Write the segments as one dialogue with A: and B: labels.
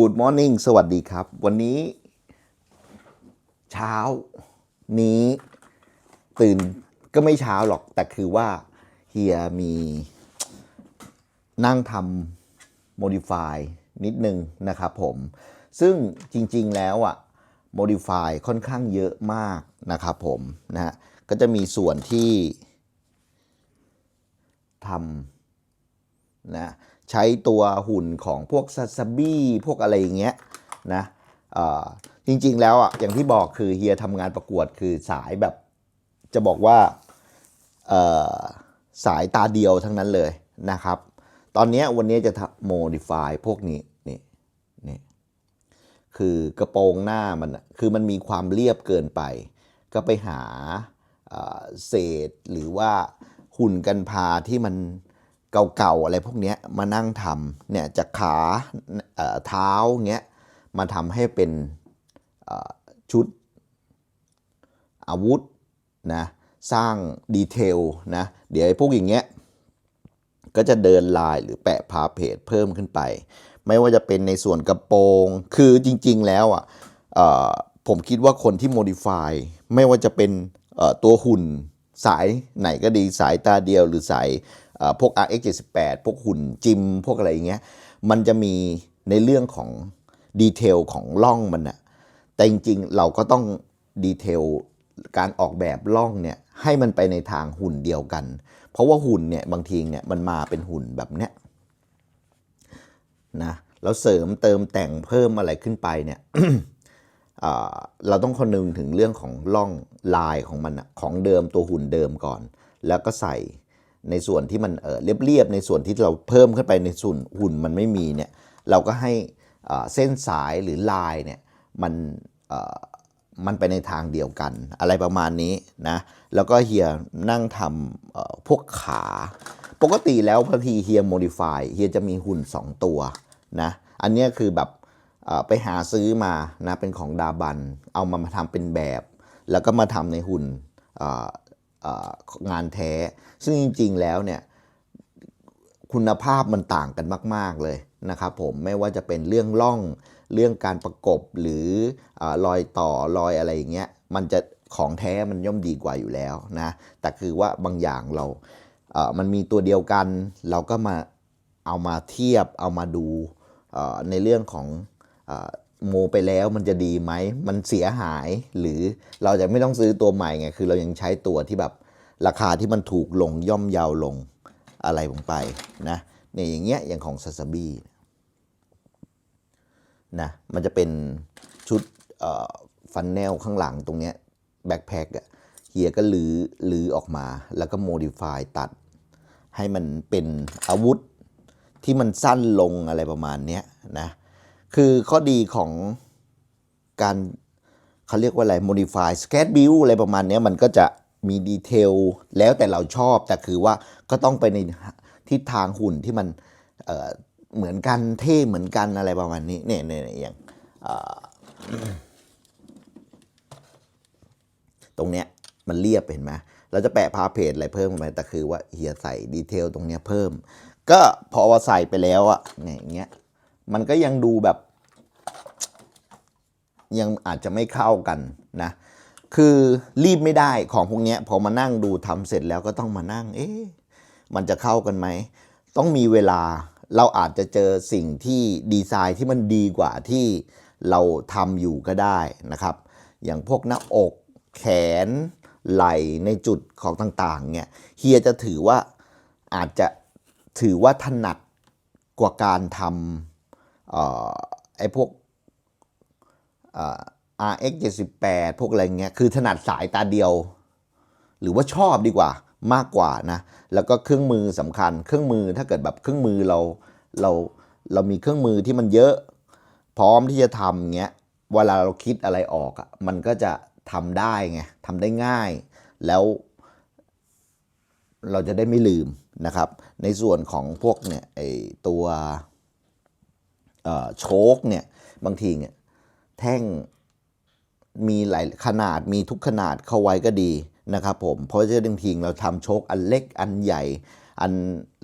A: Good Morning สวัสดีครับ วันนี้ เช้านี้ตื่นก็ไม่เช้าหรอก แต่คือว่าเฮียมีนั่งทำ modify นิดนึงนะครับผม ซึ่งจริงๆแล้วอะ modify ค่อนข้างเยอะมากนะครับผมนะฮะก็จะมีส่วนที่ทำนะ ใช้ตัวหุ่นของพวกซาซาบี้พวกอะไรอย่างเงี้ยนะจริงๆแล้วอะอย่างที่บอกคือเฮียทำงานประกวดคือสายแบบ จะบอกว่าสายตาเดียวทั้งนั้นเลยนะครับ ตอนนี้วันนี้จะโมดิฟายพวกนี้นี่นี่คือกระโปรงหน้ามันคือมันมีความเรียบเกินไป ก็ไปหาเอ่อเศษหรือว่าหุ่นกันพาที่มัน เก่าๆอะไรพวกนี้มานั่งทำเนี่ยจากขาเอ่อเท้าเงี้ยมาทำให้เป็นชุดอาวุธนะสร้างดีเทลนะเดี๋ยวพวกอย่างเงี้ยก็จะเดินลายหรือแปะพาเพจเพิ่มขึ้นไป ไม่ว่าจะเป็นในส่วนกระโปรงคือจริงๆแล้วอะผมคิดว่าคนที่ modify ไม่ว่าจะเป็นตัวหุ่นสายไหนก็ดีสายตาเดียวหรือสาย พวก RX 78พวกหุ่นจิม พวกอะไรอย่างเงี้ย มันจะมีในเรื่องของดีเทลของล่องมันนะแต่จริงๆ เราก็ต้องดีเทลการออกแบบล่องเนี่ยให้มันไปในทางหุ่นเดียวกัน เพราะว่าหุ่นเนี่ยบางทีเนี่ยมันมาเป็นหุ่นแบบเนี้ยนะแล้วเสริมเติมแต่งเพิ่มอะไรขึ้นไปเนี่ยเราต้องคำนึงถึงเรื่องของล่องลายของมันอะของเดิมตัวหุ่นเดิมก่อน แล้วก็ใส่ ในส่วนที่มันเออเรียบๆในส่วนที่เราเพิ่มขึ้นไปในส่วนหุ่นมันไม่มีเนี่ยเราก็ให้เส้นสายหรือลายเนี่ยมันมันไปในทางเดียวกัน อะไรประมาณนี้นะแล้วก็เฮียนั่งทำพวกขา ปกติแล้วพอทีเฮียโมดิฟายเฮียจะมีหุ่น 2 ตัวนะอันนี้คือแบบไปหาซื้อมานะเป็นของดาบัน เอามามาทำเป็นแบบ แล้วก็มาทำในหุ่น งานแท้ ซึ่งจริง ๆ แล้วเนี่ยคุณภาพมันต่างกันมาก ๆ เลยนะครับผมไม่ว่าจะเป็นเรื่องล่องเรื่องการประกบหรืออรอยต่อรอยอะไรอย่างเงี้ยมันจะของแท้มันย่อมดีกว่าอยู่แล้วนะแต่คือว่าบางอย่างเราเมันมีตัวเดียวกัน เราก็มาเอามาเทียบเอามาดูในเรื่องของ โมไปแล้วมันจะดีไหม มันเสียหายหรือเราจะไม่ต้องซื้อตัวใหม่ไง คือเรายังใช้ตัวที่แบบราคาที่มันถูกลงย่อมเยาวลงอะไรลงไปนะเนี่ยอย่างเงี้ยอย่างของซาซาบีนะมันจะเป็นชุดฟันแนลข้างหลังตรงเนี้ยแบ็คแพ็คอะเฮียก็ลือลือออกมาแล้วก็โมดิฟายตัด ให้มันเป็นอาวุธที่มันสั้นลงอะไรประมาณเนี้ยนะ คือข้อดีของการเขาเรียกว่าอะไร modify sketch build อะไรประมาณนี้มันก็จะมีดีเทลแล้วแต่เราชอบ แต่คือว่าก็ต้องไปในทิศทางหุ่นที่มันเเหมือนกันเท่เหมือนกันอะไรประมาณนี้เนี่ยเนี่ยอย่างตรงเนี้ยมันเรียบเห็นไหมเราจะแปะพาเพจอะไรเพิ่มไปแต่คือว่าเฮียใส่ดีเทลตรงเนี้ยเพิ่ม ก็พอว่าใส่ไปแล้วอะเนี่ยอย่างเงี้ยมันก็ยังดูแบบ ยังอาจจะไม่เข้ากันนะคือรีบไม่ได้ของพวกนี้พอมานั่งดูทำเสร็จแล้วก็ต้องมานั่ง เอ๊ะมันจะเข้ากันไหม ต้องมีเวลาเราอาจจะเจอสิ่งที่ดีไซน์ที่มันดีกว่าที่เราทำอยู่ก็ได้นะครับ อย่างพวกหน้าอกแขนไหล่ในจุดของต่างๆเนี่ยเฮียจะถือว่าอาจจะถือว่าถนัดกว่าการทำไอ้พวก RX 78พวกอะไรเงี้ยคือถนัดสายตาเดียว หรือว่าชอบดีกว่ามากกว่านะแล้วก็เครื่องมือสำคัญ เครื่องมือถ้าเกิดแบบเครื่องมือเราเราเรามีเครื่องมือที่มันเยอะ พร้อมที่จะทำเงี้ยเวลาเราคิดอะไรออกอะมันก็จะทำได้ไงทำได้ง่าย แล้ว เราจะได้ไม่ลืมนะครับ ในส่วนของพวกเนี่ยไอตัวเอ่อโชคเนี่ยบางทีเนี่ย แท่งมีหลายขนาดมีทุกขนาดเข้าไว้ก็ดีนะครับผมเพราะจะบางทีเราทำโชคอันเล็กอันใหญ่อัน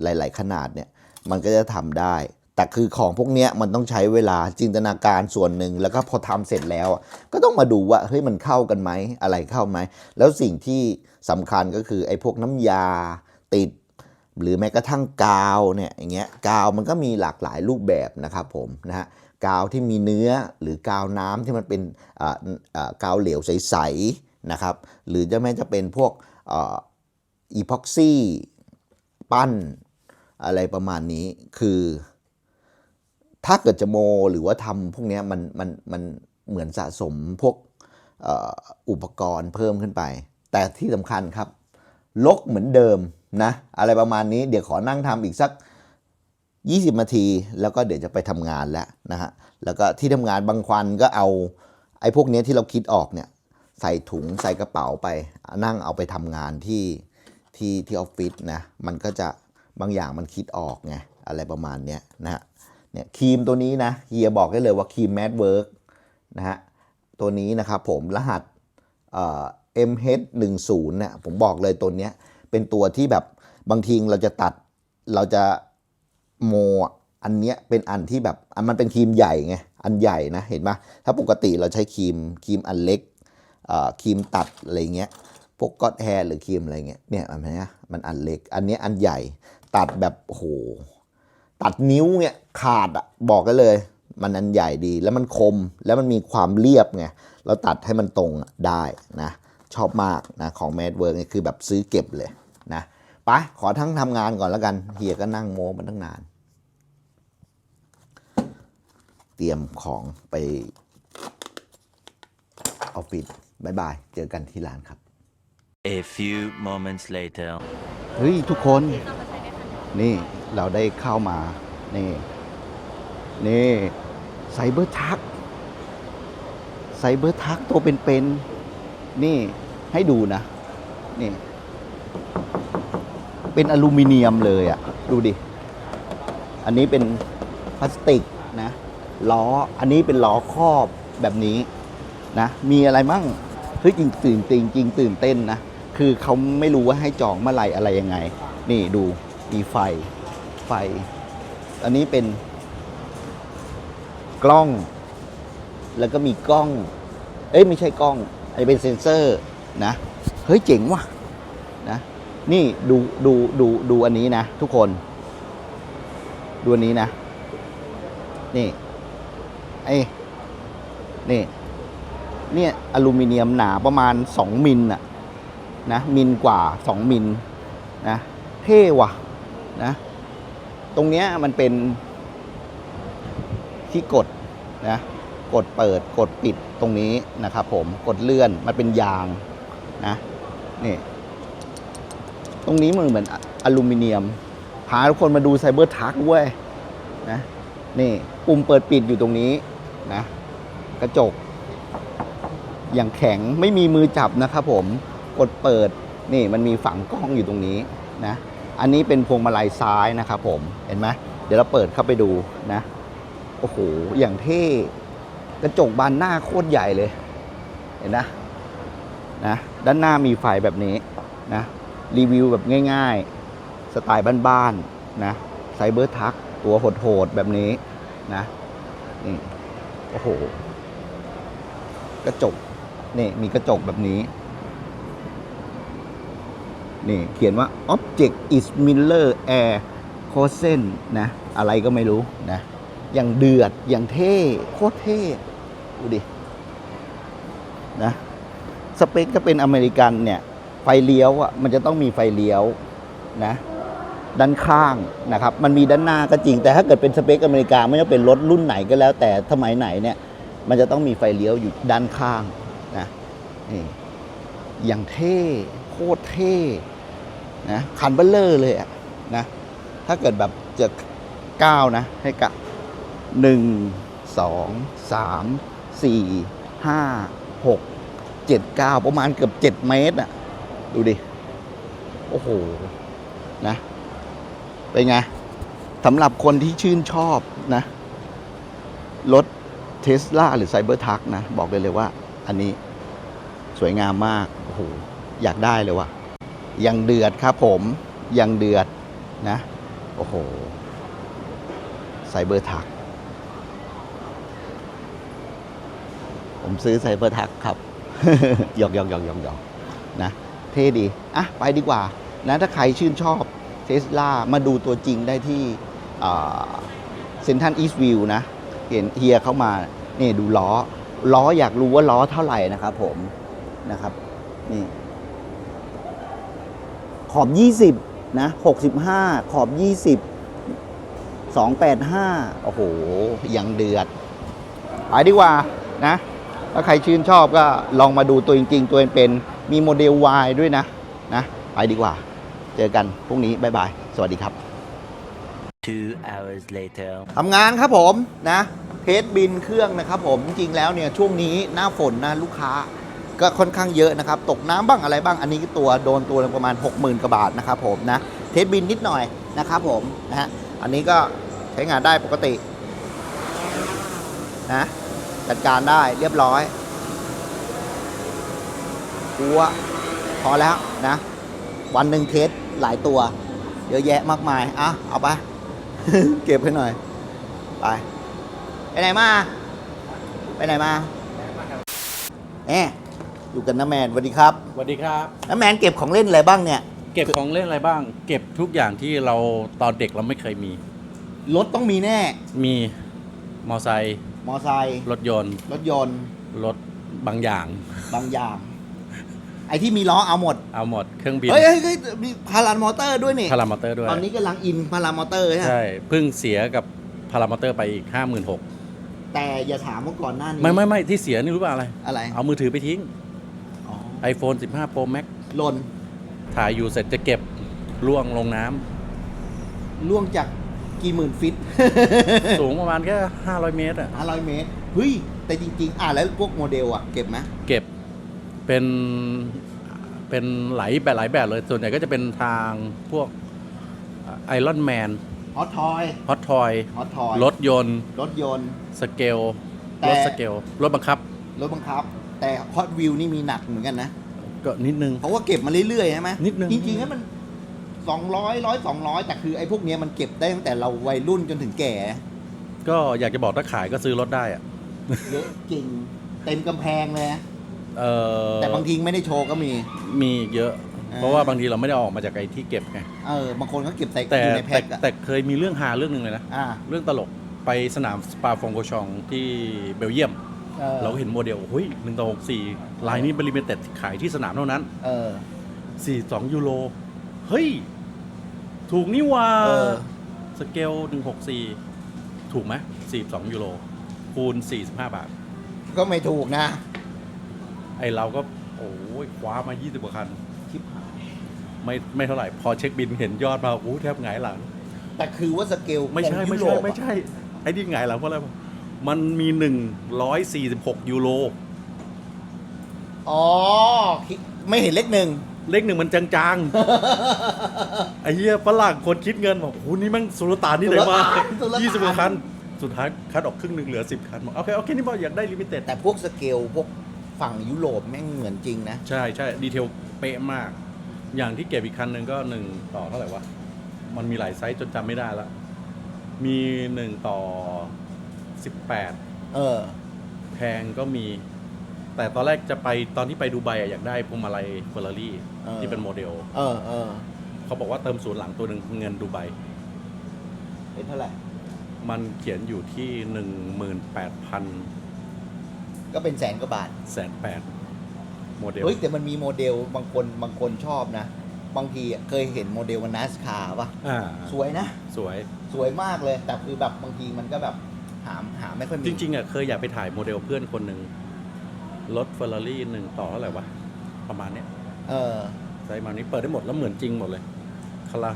A: หลาย ๆ ขนาดเนี่ยมันก็จะทำได้ แต่คือของพวกเนี้ยมันต้องใช้เวลาจินตนาการส่วนหนึ่งแล้วก็พอทำเสร็จแล้ว ก็ต้องมาดูว่าเฮ้ยมันเข้ากันไหมอะไรเข้าไหมแล้วสิ่งที่สำคัญก็คือไอ้พวกน้ำยาติด หรือแม้กระทั่งกาวเนี่ยอย่างเงี้ยกาวมันก็มีหลากหลายรูปแบบนะครับผมนะฮะ กาวที่มีเนื้อหรือกาวน้ำที่มันเป็นกาวเหลวใสๆนะครับ หรือจะแม้จะเป็นพวกอีพ็อกซี่ปั้นอะไรประมาณนี้คือ ถ้าเกิดจะโมหรือว่าทำพวกนี้มันมันมันเหมือนสะสมพวกอ่ออุปกรณ์เพิ่มขึ้นไป แต่ที่สำคัญครับ ลกเหมือนเดิมนะ อะไรประมาณนี้เดี๋ยวขอนั่งทำอีกสัก 20นาทีแล้วก็เดี๋ยวจะไปทำงานแล้วนะฮะแล้วก็ที่ทำงานบางควันก็เอาไอ้พวกนี้ที่เราคิดออกเนี่ยใส่ถุงใส่กระเป๋าไปนั่งเอาไปทำงานที่ที่ที่ออฟฟิศนะมันก็จะบางอย่างมันคิดออกไงอะไรประมาณเนี้ยนะฮะเนี่ยครีมตัวนี้นะเฮียบอกได้เลยว่าครีมแมดเวิร์กนะฮะตัวนี้นะครับผมรหัสเอ่อ MH10 เนี่ยผมบอกเลยตัวเนี้ยเป็นตัวที่แบบบางทีเราจะตัดเราจะ โมอันเนี้ยเป็นอันที่แบบอันมันเป็นครีมใหญ่ไงอันใหญ่นะเห็นปะถ้าปกติเราใช้ครีมครีมอันเล็กครีมตัดอะไรเงี้ยพวกก็อดแฮร์หรือครีมอะไรเงี้ยเนี่ยมันนี้มันอันเล็ก อันนี้อันใหญ่ตัดแบบโหตัดนิ้วเนี่ยขาดอะบอกกันเลย มันอันใหญ่ดีแล้วมันคมแล้วมันมีความเรียบไงเราตัดให้มันตรงได้นะชอบมากนะของแมดเวิร์กนี่คือแบบซื้อเก็บเลยนะไปขอทั้งทำงานก่อนแล้วกันเฮียก็นั่งโม้มันตั้งนาน เต รียมของไปออฟฟิศบายบาย เจอกันที่ร้านครับ
B: A few moments later.
A: เฮ้ย ทุกคน นี่เราได้เข้ามา นี่ นี่ไซเบอร์ทักไซเบอร์ทักตัวเป็นๆ นี่ให้ดูนะ นี่ เป็นอลูมิเนียมเลยอะดูดิ อันนี้เป็นพลาสติกนะ ล้อ อันนี้เป็นล้อครอบแบบนี้นะ มีอะไรมั่งเฮ้ยจริงตื่นจริงจริงตื่นเต้นนะ คือเขาไม่รู้ว่าให้จองเมื่อไหร่อะไรยังไง นี่ดูมีไฟ ไฟ อันนี้เป็น กล้อง แล้วก็มีกล้อง เอ้ยไม่ใช่กล้องอันนี้เป็นเซ็นเซอร์นะ เฮ้ยเจ๋งว่ะนะ นี่ดูดูดูดูอันนี้นะ ทุกคน ดูอันนี้นะ นี่ ไอ้นี่เนี่ยอลูมิเนียมหนาประมาณ 2 มิลน่ะนะมิลกว่า 2 มิลนะเท่ว่ะนะตรงเนี้ยมันเป็นที่กดนะกดเปิดกดปิดตรงนี้นะครับผมกดเลื่อนมันเป็นยางนะนี่ตรงนี้มันเหมือนอลูมิเนียม พาทุกคนมาดูไซเบอร์ทักเว้ยนะนี่ปุ่มเปิดปิดอยู่ตรงนี้ นะ กระจก อย่างแข็งไม่มีมือจับนะครับผมกดเปิดนี่มันมีฝังกล้องอยู่ตรงนี้นะ อันนี้เป็นพวงมาลัยซ้ายนะครับผมเห็นไหมเดี๋ยวเราเปิดเข้าไปดูนะโอ้โหอย่างเท่กระจกบานหน้าโคตรใหญ่เลย เห็นนะนะด้านหน้ามีไฟแบบนี้นะรีวิวแบบง่ายๆ สไตล์บ้านๆนะไซเบอร์ทักตัวโหดๆแบบนี้นะ โอ้โห กระจกนี่มีกระจกแบบนี้ นี่เขียนว่า object is miller air c o s e n นะ อะไรก็ไม่รู้นะ อย่างเดือด อย่างเท่ โคตรเท่ ดูดิ นะ สเปคถ้าเป็นอเมริกันเนี่ย ไฟเลี้ยวอะ มันจะต้องมีไฟเลี้ยวนะ ด้านข้างนะครับมันมีด้านหน้าก็จริง แต่ถ้าเกิดเป็นสเปคอเมริกาไม่ว่าเป็นรถรุ่นไหนก็แล้ว แต่สมัยไหนเนี่ยมันจะต้องมีไฟเลี้ยวอยู่ด้านข้างนะนี่อย่างเท่โคตรเท่นะคันเบลเลอร์เลยอะนะถ้าเกิดแบบจะก้าวนะให้กะหนึ่งสองสามสี่ห้าหกเจ็ดเก้าประมาณเกือบเจ็ดเมตรอะดูดิ โอ้โห นะ เป็นไงสำหรับคนที่ชื่นชอบนะ รถเทสลาหรือไซเบอร์ทักนะ บอกเลยเลยว่า อันนี้สวยงามมาก โอ้โห อยากได้เลยว่ะ ยังเดือดครับผม ยังเดือดนะ โอ้โห ไซเบอร์ทัก ผมซื้อไซเบอร์ทักครับ หยอกหยอกหยอกหยอกหยอกนะ เท่ดี อะ ไปดีกว่า นะ ถ้าใครชื่นชอบ เทสลามาดูตัวจริงได้ที่เซนทันอีสต์วิวนะ เห็นเฮียเข้ามานี่ดูล้อ ล้ออยากรู้ว่าล้อเท่าไหร่นะครับผมนะครับนี่ขอบ 20 นะ 65 ขอบ 20 285 โอ้โห ยังเดือดไปดีกว่านะ ถ้าใครชื่นชอบก็ลองมาดูตัวจริง ๆ ตัวเป็นๆมีโมเดล Y ด้วยนะ นะ ไปดีกว่า เจอกันพรุ่งนี้บ๊ายบาย สวัสดีครับ
B: Two hours later.
A: ทำงานครับผมนะเทสบินเครื่องนะครับผมจริงๆแล้วเนี่ยช่วงนี้หน้าฝนนะลูกค้าก็ค่อนข้างเยอะนะครับ ตกน้ำบ้างอะไรบ้างอันนี้ก็ตัวโดนตัวละประมาณ 60,000กว่าบาทนะครับผมนะเทสบินนิดหน่อยนะครับผมนะฮะอันนี้ก็ใช้งานได้ปกตินะจัดการได้เรียบร้อยกูว่าพอแล้วนะ วันหนึ่งเทส หลายตัว เยอะแยะมากมายอะเอาไป เก็บให้หน่อย ไป ไปไหนมา ไปไหนมาแหมอยู่กันน้าแมนสวัสดีครับ
C: สวัสดีครับ
A: น้าแมนเก็บของเล่นอะไรบ้างเนี่ย
C: เก็บของเล่นอะไรบ้าง เก็บทุกอย่างที่เราตอนเด็กเราไม่เคยมี
A: รถต้องมีแน่
C: มีมอไซค์
A: มอไซค์
C: รถยนต์
A: รถยนต์
C: รถบางอย่าง
A: บางอย่างไอ้ที่มีล้อเอาหมด
C: เอาหมดเครื่องบิน
A: เฮ้ยเฮ้ยเฮ้ยมีพารามอเตอร์ด้วยนี่
C: พารามอเตอร์ด้วย
A: ตอนนี้กำลังอินพารามอเตอร์ใช่ไหม
C: ใช่เพิ่งเสียกับพารามอเตอร์ไปอีก 5 6 0 0
A: แต่อย่าถามว่าก่อนหน้านี้
C: 0ไม่ไม่ไม่ที่เสียนี่รู้ป่ะอะไร
A: อะไร
C: เอามือถือไปทิ้ง
A: อ๋อ
C: iPhone 15 Pro Max
A: หล่น
C: ถ่ายอยู่เสร็จจะเก็บล่วงลงน้ำ
A: ล่วงจากกี่หมื่นฟิต
C: สูงประมาณแค่ 500 เมตรอะ
A: ห้าร้อยเมตร เฮ้ย แต่จริง ๆ อะแล้วพวกโมเดลอะ เก็บไหม
C: เก็บ เป็นเป็นหลายแบบหลายแบบเลย ส่วนใหญ่ก็จะเป็นทางพวกไอรอนแมน
A: ฮอตทอย
C: ฮอตทอย
A: ฮอตทอย
C: รถยนต์
A: รถยนต์
C: สเกล
A: แต่
C: รถสเกล รถบังคับ
A: รถบังคับ แต่ฮอตวิวนี่มีหนักเหมือนกันนะ
C: ก็นิดนึง
A: เพราะว่าเก็บมาเรื่อยๆใช่ไหม
C: นิดนึง
A: จริงๆแล้วมันสองร้อยร้อยสองร้อยแต่คือไอ้พวกเนี้ยมันเก็บได้ตั้งแต่เราวัยรุ่นจนถึงแก่
C: ก็อยากจะบอกถ้าขายก็ซื้อรถได้อะ
A: เยอะจริง เต็มกำแพงเลยนะ
C: เออ
A: แต่บางทีไม่ได้โชว์ก็มี
C: มีเยอะ
A: อ่า
C: เพราะว่าบางทีเราไม่ได้ออกมาจากไอ้ที่เก็บไง
A: เออบางคนก็เก็บใส่
C: แต่
A: อยู่ในแพ็
C: แต่
A: คอะ
C: แต่เคยมีเรื่องหาเรื่องหนึ่งเลยนะ
A: อ่า
C: เรื่องตลกไปสนามสปาฟองโกชองที่เบลเยียม
A: เออ
C: เราก็เห็นโมเดลเฮ้ยหนึ่งต่อหกสี่ลายนี้เป็นลิมิเต็ดขายที่สนามเท่านั้น
A: เออ
C: 42ยูโรเฮ้ย ถูกนี่หว่า
A: เออ
C: สเกล164ถูกไหม42ยูโรคูณ45บาท
A: ก็ไม่ถูกนะ
C: ไอเราก็โอ้ยคว้ามา20กว่าคัน
A: ชิบหาย
C: ไม่ไม่เท่าไหร่ พอเช็คบินเห็นยอดมาโอ้แทบหงายหลัง
A: แต่คือว่าสเกล
C: ไม่ใช่
A: ของ
C: ไม่
A: ยุโร
C: ใช่
A: ปอะ
C: ไม่ใช่ ไอ้ที่หงายหลังเพราะอะไรวะมันมี 146 ยูโร
A: อ๋อคิดไม่เห็นเลขหนึ่ง
C: เลขหนึ่งมันจางๆ ไอ้เหี้ยฝรั่งคนคิดเงินบอกโอ้โหนี่มันสุลต่านนี่ไหนมา
A: สุลต่าน
C: ยี่สิบกว่าคัน สุดท้ายคัดออกครึ่งหนึ่งเหลือสิบคันบอกโอเคโอเคนี่บอกอยากได้ลิมิเต็ด
A: แต่พวกสเกลพวก ฝั่งยุโรปแม่งเหมือนจริงนะ
C: ใช่ใช่ดีเทลเป๊ะมาก อย่างที่เก็บอีกคันหนึ่งก็หนึ่งต่อเท่าไหร่วะ มันมีหลายไซส์จนจำไม่ได้ละ มีหนึ่งต่อสิบแปด
A: เออ
C: แพงก็มี แต่ตอนแรกจะไปตอนที่ไปดูไบอยากได้พวงมาลัยเฟอร์รารี่ที่เป็นโมเดล
A: เออเออ
C: เขาบอกว่าเติมศูนย์หลังตัวหนึ่งเงินดูไบ
A: เป็นเท่าไหร่
C: มันเขียนอยู่ที่หนึ่งหมื่นแปดพัน
A: ก็เป็นแสนกว่าบาท
C: แสนแปดโมเดล
A: เฮ้ยแต่มันมีโมเดลบางคนบางคนชอบนะ บางทีอะเคยเห็นโมเดลวันนัสคาป่ะ
C: อ่า
A: สวยนะ
C: สวย
A: สวยมากเลย แต่คือแบบบางทีมันก็แบบหาหาไม่ค่อยมี
C: จริงๆอะเคยอยากไปถ่ายโมเดลเพื่อนคนหนึ่งรถเฟอร์รารี่หนึ่งต่อเท่าไหร่วะ ประมาณเนี้ย
A: เออ
C: ไซส์มานี้เปิดได้หมดแล้วเหมือนจริงหมดเลยคละ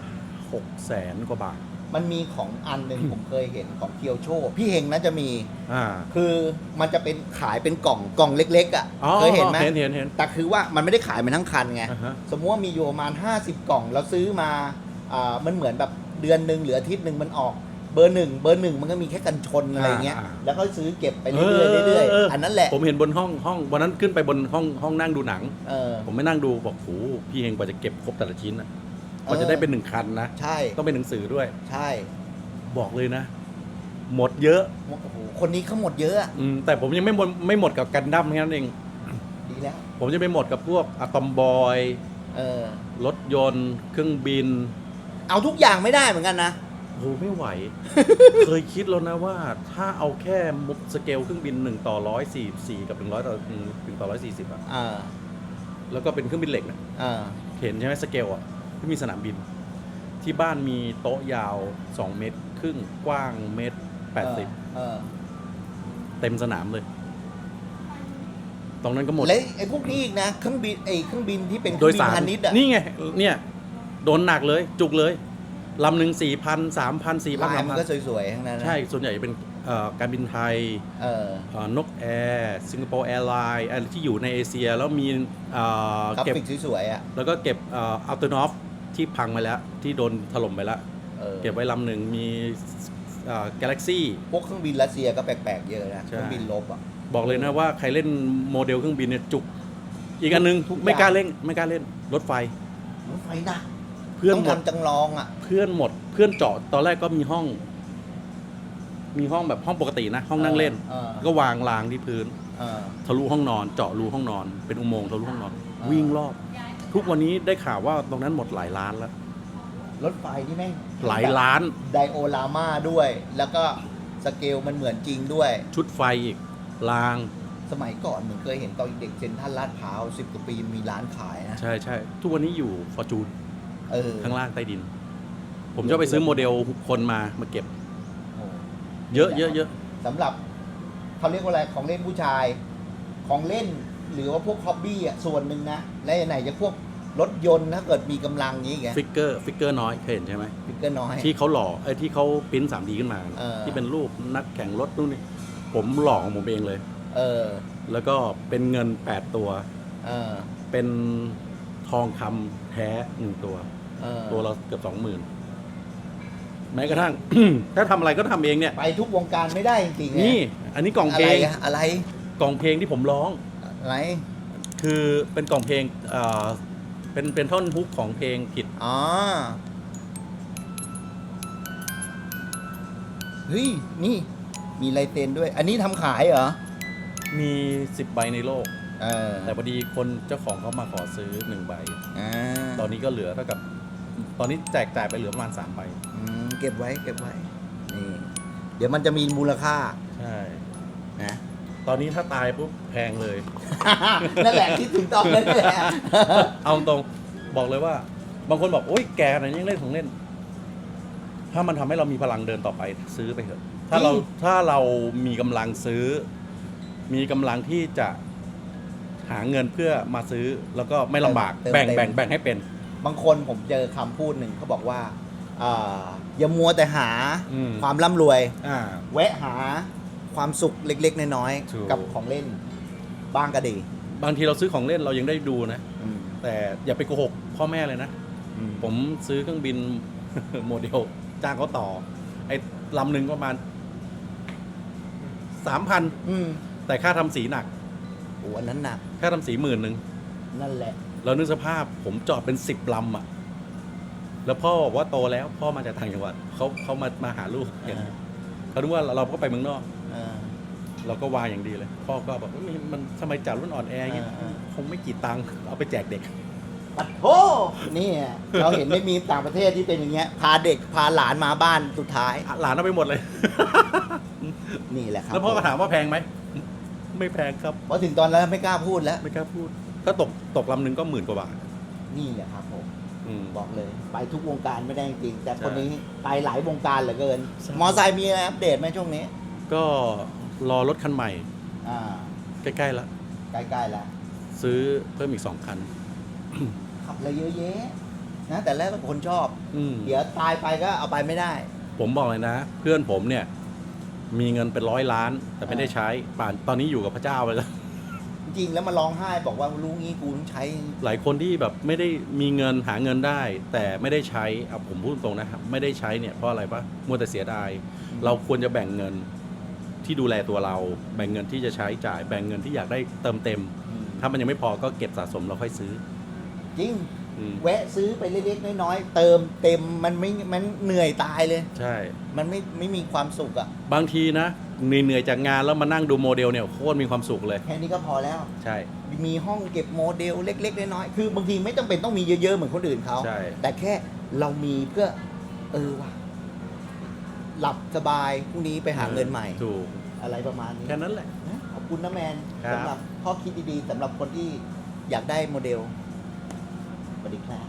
C: หกแสนกว่าบาท
A: มันมีของอันหนึ่งผมเคยเห็นของเคียวโชพี่เฮงน่าจะมี
C: อ่า
A: คือมันจะเป็นขายเป็นกล่องกล่องเล็ก ๆ อะ
C: อ๋อ
A: เคยเห็นไหม
C: เห็นเห็นเห็น
A: แต่คือว่ามันไม่ได้ขายเป็นทั้งคันไง
C: อ่าฮะ
A: สมมติว่ามีอยู่ประมาณ 50 กล่องแล้วซื้อมาอ่ามันเหมือนแบบเดือนหนึ่งหรืออาทิตย์หนึ่งมันออกเบอร์หนึ่งเบอร์หนึ่งมันก็มีแค่กันชนอะไรเงี้ย
C: อ่า
A: แล้วก็ซื้อเก็บไปเรื่อยๆเรื่อยๆอันนั้นแหละ
C: ผมเห็นบนห้องห้องวันนั้นขึ้นไปบนห้องห้องนั่งดูหนัง
A: เออ
C: ผมไม่นั่งดูบอกโอ้โหพี่เฮงกว่าจะเก็บครบแต่ละชิ้นนะ
A: เออ
C: กว่าจะได้เป็นหนึ่งคันนะ
A: ใช่
C: ต้องเป็นหนังสือด้วย
A: ใช่
C: บอกเลยนะ หมดเยอะ
A: โอ้โห คนนี้เขาหมดเยอะอะ
C: อืมแต่ผมยังไม่หมดไม่หมดกับกันดั้มแค่นั้นเอง
A: ดีแล้ว
C: ผมจะไปหมดกับพวกอะตอมบอย
A: เออ
C: รถยนต์ เครื่องบิน
A: เอาทุกอย่างไม่ได้เหมือนกันนะ
C: โหไม่ไหว เคยคิดแล้วนะว่า ถ้าเอาแค่มุกสเกลเครื่องบินหนึ่งต่อร้อยสี่สี่กับหนึ่งร้อยต่อหนึ่งต่อร้อยสี่สิบอะ
A: เออ
C: แล้วก็เป็นเครื่องบินเหล็กนะ
A: เออ
C: เห็นใช่ไหมสเกลอะ ที่มีสนามบิน ที่บ้านมีโต๊ะยาว 2 เมตร ครึ่งกว้างเมตรแปดสิบ
A: เออ
C: เต็มสนามเลย ตรงนั้นก็หมด
A: และไอ้พวกนี้อีกนะเครื่องบินไอ้เครื่องบินที่เป็นเค
C: โด
A: รื่อยงบิ
C: สานร
A: พาณิชย์อะ
C: นี่ไงเนี่ยโดนหนักเลยจุกเลยลำหนึ่งสี่พันสามพันสี่พัน
A: ลาย
C: สาม
A: มั
C: พั
A: น
C: น
A: ก็สวยๆทั้งนั้นนะ
C: ใช่ส่วนใหญ่จะเป็นเอ่อการบินไทย
A: เออ
C: เอ่อนกแอร์สิงคโปร์แอร์ไลน์ที่อยู่ในเอเชีย แล้วมีเอ่อก
A: รา
C: เก็บ
A: ฟิกสวยๆอะ
C: แล้วก็เก็บอัลเทอร์นอฟ ที่พังไปแล้ว ที่โดนถล่มไปแล้ว
A: เออ
C: เก็บไว้ลำหนึ่งมีกาแล็กซี่
A: พวกเครื่องบินรัสเซียก็แปลกๆเยอะนะ
C: ใช่
A: เครื่องบินลบอะ
C: บอกเลยนะว่าใครเล่นโมเดลเครื่องบินเนี่ยจุก อีกอันหนึง
A: ทุกอย่าง
C: ไม่กล้าเล่นไม่กล้าเล่นรถไฟ
A: รถไฟหนัก
C: เพื่อน
A: ต้อง
C: หมด
A: ทำจังลองอะ
C: เพื่อนหมด เพื่อนเจาะตอนแรกก็มีห้อง มีห้องแบบห้องปกตินะ ห้องนั่งเล่น
A: เออ
C: ก็วางรางที่พื้น
A: เออ
C: ทะลุห้องนอน เจาะรูห้องนอน เป็นอุโมงค์ทะลุห้องนอน
A: อ่า
C: วิ่งรอบ ทุกวันนี้ได้ข่าวว่าตรงนั้นหมดหลายล้านแล้ว
A: รถไฟที่แม่ง
C: หลายล้าน
A: ไดโอลาม่าด้วย แล้วก็สเกลมันเหมือนจริงด้วย
C: ชุดไฟอีกราง
A: สมัยก่อนเหมือนเคยเห็นตอนเด็กเซ็นทรัลลาดพร้าวสิบกว่าปีมีร้านขายนะ
C: ใช่ใช่ทุกวันนี้อยู่ฟอร์จูน
A: เออ
C: ข้างล่างใต้ดิน ผมจะไปซื้อโมเดลคนมามาเก็บ
A: โอ้
C: เยอะเยอะเยอะ
A: สำหรับเขาเรียกว่าอะไรของเล่นผู้ชาย ของเล่นหรือว่าพวกฮอบบี้อะส่วนหนึ่งนะ และไหนจะพวก รถยนต์ถ้าเกิดมีกำลังอย่างนี้ไง
C: ฟิกเกอร์ฟิกเกอร์น้อยเคยเห็นใช่ไหม
A: ฟิกเกอร์น้อย
C: ที่เขาหล่อไอ้ยที่เขาปริ้นสามดีขึ้นมา
A: เออ
C: ที่เป็นรูปนักแข่งรถนู่นนี่ผมหล่อของผมเองเลย
A: เออ
C: แล้วก็เป็นเงิน 8 ตัว
A: เออ
C: เป็นทองคำแท้หนึ่งตัว
A: เออ
C: ตัวละเกือบสองหมื่นแม้กระทั่ง ถ้าทำอะไรก็ทำเองเนี่ย
A: ไปทุกวงการไม่ได้จริงๆเย
C: นี่ อันนี้กล่อง
A: อะ
C: เพล
A: ไรงอะอะไร
C: กล่องเพลงที่ผมร้อง
A: อะไร
C: คือเป็นกล่องเพลงเอ่อ เป็นเป็นท่อนฮุกของเพลงผิด
A: อ๋อเฮ้ยนี่ มีลายเซ็นด้วย อันนี้ทำขายเหรอ
C: มีสิบใบในโลก
A: เออ
C: แต่พอดีคนเจ้าของเขามาขอซื้อหนึ่งใบ
A: อ่า
C: ตอนนี้ก็เหลือเท่ากับ ตอนนี้แจกจ่ายไปเหลือประมาณสามใบ
A: อืมเก็บไว้เก็บไว้ นี่ เดี๋ยวมันจะมีมูลค่า
C: ใช่
A: นะ
C: ตอนนี้ถ้าตายปุ๊บแพงเลย
A: นั่นแหละคิดถึงตอนนั้นแหละ
C: เอาตรงบอกเลยว่า บางคนบอกโอ๊ยแกขนาดนี้ยังเล่นของเล่น ถ้ามันทำให้เรามีพลังเดินต่อไปซื้อไปเถอะ ถ้าเรา
A: จริง
C: ถ้าเรามีกำลังซื้อ มีกำลังที่จะหาเงินเพื่อมาซื้อแล้วก็ไม่ลำบาก
A: เติม
C: แบ่ง
A: เต็ม
C: แบ่งแบ่งให้เป็น
A: บางคนผมเจอคำพูดหนึ่งเขาบอกว่าอ่าอย่ามัวแต่หา
C: อืม
A: ความร่ำรวย
C: อ่า
A: แวะหา ความสุขเล็กๆ น้อย
C: ถูก
A: ๆ กับของเล่นบ้างก็ดี
C: บางทีเราซื้อของเล่นเรายังได้ดูนะ
A: อืม
C: แต่อย่าไปโกหกพ่อแม่เลยนะ
A: อืม
C: ผมซื้อเครื่องบิน โมเดลจ้างเขาต่อ ไอ้ลำหนึ่งประมาณสามพัน
A: อืม
C: แต่ค่าทำสีหนัก
A: โอ้อันนั้นหนัก
C: ค่าทำสีหมื่นหนึ่ง
A: นั่นแหละ
C: แล้วนึกสภาพผมจอดเป็นสิบลำอะแล้วพ่อบอกว่าโตแล้ว พ่อมาจากต่างจังหวัดเขาเขามามาหาลูกเห็น
A: อ่า
C: เขาคิดว่าเราก็ไปเมืองนอก
A: เออ
C: เราก็วางอย่างดีเลย พ่อก็แบบเอ้ยมันทำไมจ่ายรุ่นอ่อนแออย่างเงี้ย
A: อ่าอ่า
C: คงไม่กี่ตังค์เอาไปแจกเด็ก
A: ปัดโทนี่เราเห็นไม่มีต่างประเทศที่เป็นอย่างเงี้ย พาเด็กพาหลานมาบ้านสุดท้าย
C: หลานเอาไปหมดเลย
A: นี่แหละครับ
C: แล้วพ่อก็ถามว่าแพงไหม ไม่แพงครับ
A: พอถึงตอนนั้นไม่กล้าพูดแล้ว
C: ไม่กล้าพูด ถ้าตกตกลำหนึ่งก็หมื่นกว่าบาท
A: นี่แหละครับผม
C: อืม
A: บอกเลย ไปทุกวงการไม่ได้จริงๆแต่
C: ใช่
A: คนนี้ไปหลายวงการเหลือเกิน
C: ใช่
A: มอไซค์มีอะไรอัปเดตไหมช่วงนี้
C: ก็รอรถคันใหม่
A: อ่า
C: ใกล้ๆแล้ว
A: ใกล้ๆแล้ว
C: ซื้อเพิ่มอีกสองคัน
A: ขับอะไรเยอะแยะนะแต่แรกเป็นคนชอบ
C: อืม
A: เดี๋ยวตายไปก็เอาไปไม่ได้
C: ผมบอกเลยนะ เพื่อนผมเนี่ย มีเงินเป็นร้อยล้าน แต่ไม่ได้ใช้ป่านตอนนี้อยู่กับพระเจ้าไปแล้ว
A: จริงๆแล้วมาร้องไห้บอกว่ารู้งี้กูต้องใช้
C: หลายคนที่แบบไม่ได้มีเงินหาเงินได้ แต่ไม่ได้ใช้เอาผมพูดตรงนะครับ ไม่ได้ใช้เนี่ยเพราะอะไรปะมัวแต่เสียดาย เราควรจะแบ่งเงิน ที่ดูแลตัวเรา แบ่งเงินที่จะใช้จ่าย แบ่งเงินที่อยากได้เติมเต็ม ถ้ามันยังไม่พอก็เก็บสะสมเราค่อยซื้อ
A: จริง
C: อืม
A: แวะซื้อไปเล็กๆน้อยๆเติมเต็มมันไม่มันเหนื่อยตายเลย
C: ใช่
A: มันไม่ไม่มีความสุขอะ
C: บางทีนะเหนื่อยๆจากงานแล้วมานั่งดูโมเดลเนี่ยโคตรมีความสุขเลย
A: แค่นี้ก็พอแล้ว
C: ใช่
A: มีห้องเก็บโมเดลเล็กๆน้อยๆคือบางทีไม่ต้องเป็นต้องมีเยอะๆเหมือนคนอื่นเขา
C: ใช่
A: แต่แค่เรามีเพื่อเออว่ะ หลับสบายพรุ่งนี้ไปหาเงินใหม่
C: ถูก
A: อะไรประมาณนี้
C: แค่นั้นแหละ
A: นะขอบคุณนะแมน
C: ครับ
A: สำหรับข้อคิดดีๆสำหรับคนที่อยากได้โมเดลสวัสดีครับ